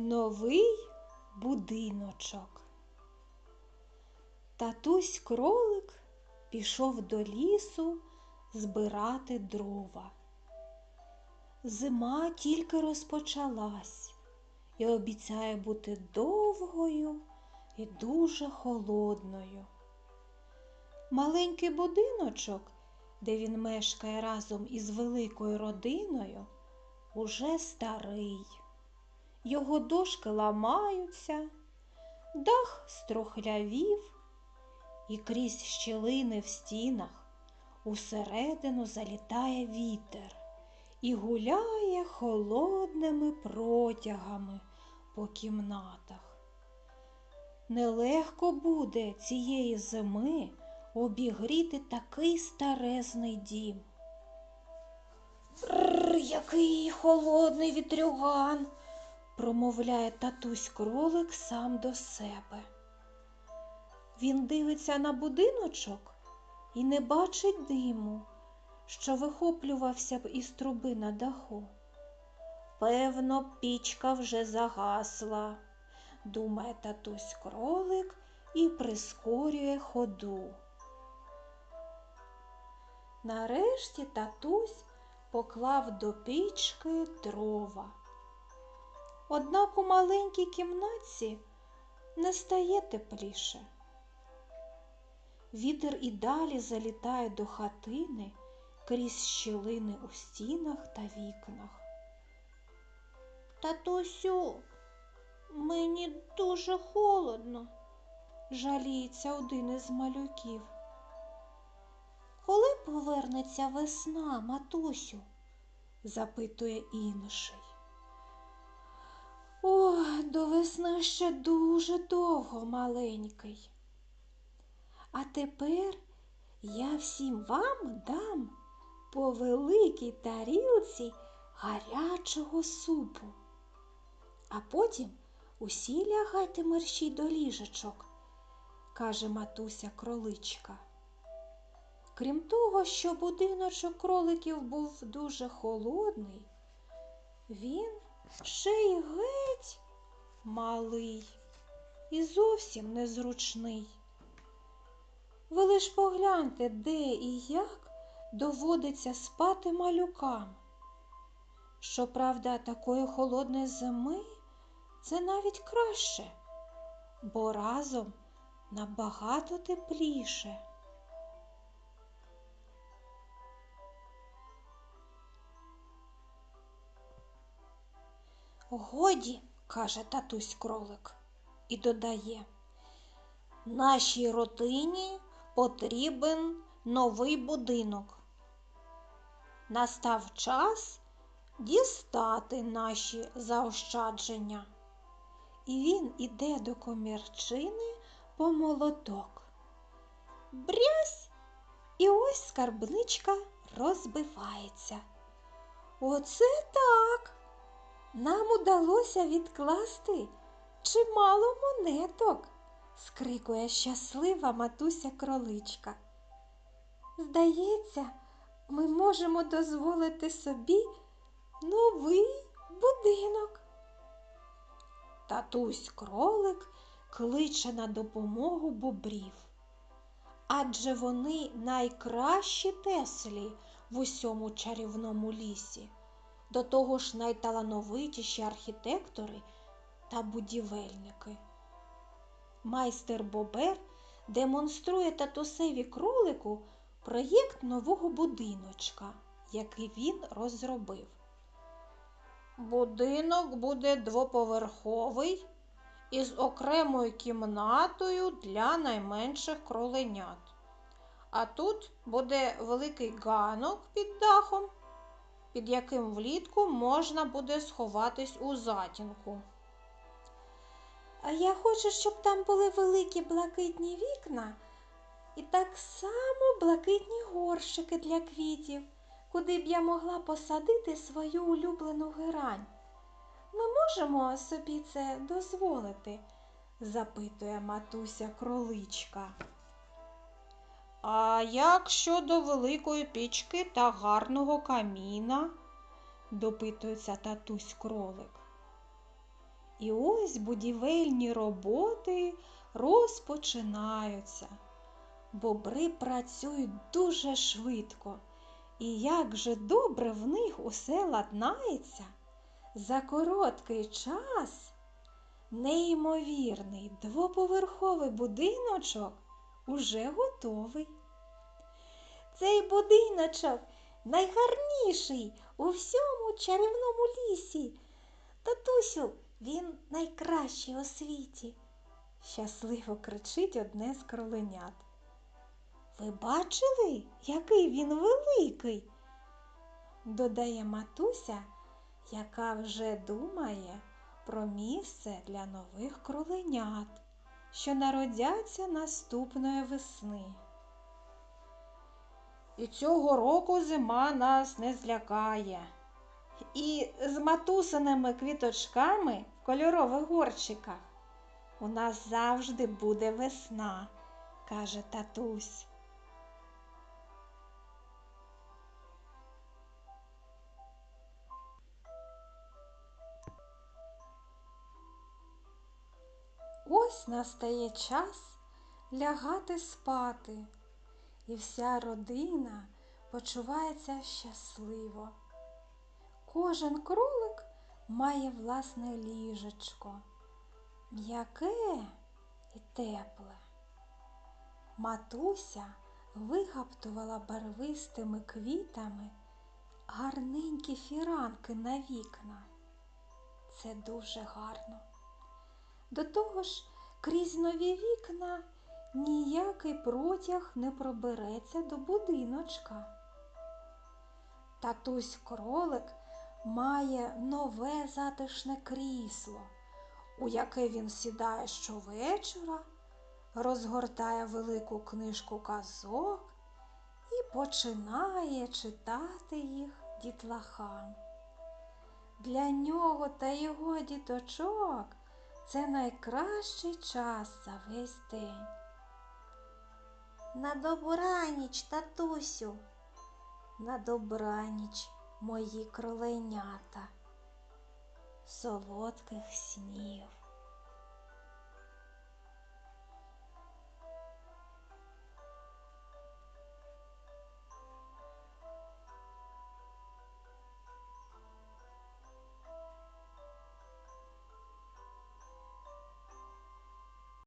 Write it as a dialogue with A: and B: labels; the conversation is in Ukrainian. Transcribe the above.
A: Новий будиночок. Татусь кролик пішов до лісу збирати дрова. Зима тільки розпочалась і обіцяє бути довгою і дуже холодною. Маленький будиночок, де він мешкає разом із великою родиною, уже старий. Його дошки ламаються, дах строхлявів, і крізь щілини в стінах усередину залітає вітер і гуляє холодними протягами по кімнатах. Нелегко буде цієї зими обігріти такий старезний дім. Який холодний вітрюган, промовляє татусь кролик сам до себе. Він дивиться на будиночок і не бачить диму, що вихоплювався б із труби на даху. Певно, пічка вже загасла, думає татусь кролик і прискорює ходу. Нарешті татусь поклав до пічки дрова. Однак у маленькій кімнатці не стає тепліше. Вітер і далі залітає до хатини крізь щілини у стінах та вікнах. Татусю, мені дуже холодно, жаліється один із малюків. Коли повернеться весна, матусю? запитує інший. О, до весни ще дуже довго маленький. А тепер я всім вам дам по великій тарілці гарячого супу. А потім усі лягайте мерщій до ліжечок, каже матуся кроличка. Крім того, що будиночок кроликів був дуже холодний, він ще й геть малий і зовсім незручний. Ви лиш погляньте, де і як доводиться спати малюкам. Щоправда, такої холодної зими це навіть краще, бо разом набагато тепліше. Годі, каже татусь кролик і додає, нашій родині потрібен новий будинок. Настав час дістати наші заощадження. І він іде до комірчини по молоток. Брязь, і ось скарбничка розбивається. Оце так. Нам удалося відкласти чимало монеток, скрикує щаслива матуся кроличка. Здається, ми можемо дозволити собі новий будинок. Татусь кролик кличе на допомогу бобрів, адже вони найкращі теслі в усьому чарівному лісі до того ж найталановитіші архітектори та будівельники. Майстер Бобер демонструє татусеві кролику проєкт нового будиночка, який він розробив. Будинок буде двоповерховий із окремою кімнатою для найменших кроленят. А тут буде великий ганок під дахом під яким влітку можна буде сховатись у затінку. Я хочу, щоб там були великі блакитні вікна і так само блакитні горщики для квітів, куди б я могла посадити свою улюблену герань. Ми можемо собі це дозволити? запитує матуся кроличка. А як щодо великої пічки та гарного каміна? допитується татусь кролик. І ось будівельні роботи розпочинаються. Бобри працюють дуже швидко, і як же добре в них усе ладнається за короткий час. Неймовірний двоповерховий будиночок уже готовий. Цей будиночок найгарніший у всьому чарівному лісі. Татусю, він найкращий у світі. Щасливо кричить одне з кроленят. Ви бачили, який він великий? додає матуся, яка вже думає про місце для нових кроленят, що народяться наступної весни. І цього року зима нас не злякає. І з матусиними квіточками в кольорових горщиках у нас завжди буде весна, каже татусь. Ось настає час лягати спати, і вся родина почувається щасливо. Кожен кролик має власне ліжечко, м'яке і тепле. Матуся вигаптувала барвистими квітами гарненькі фіранки на вікна. Це дуже гарно. До того ж, крізь нові вікна ніякий протяг не пробереться до будиночка. Татусь кролик має нове затишне крісло, у яке він сідає щовечора, розгортає велику книжку казок і починає читати їх дітлахам. Для нього та його діточок це найкращий час за весь день. На добраніч, татусю, на добраніч, мої кроленята, солодких снів.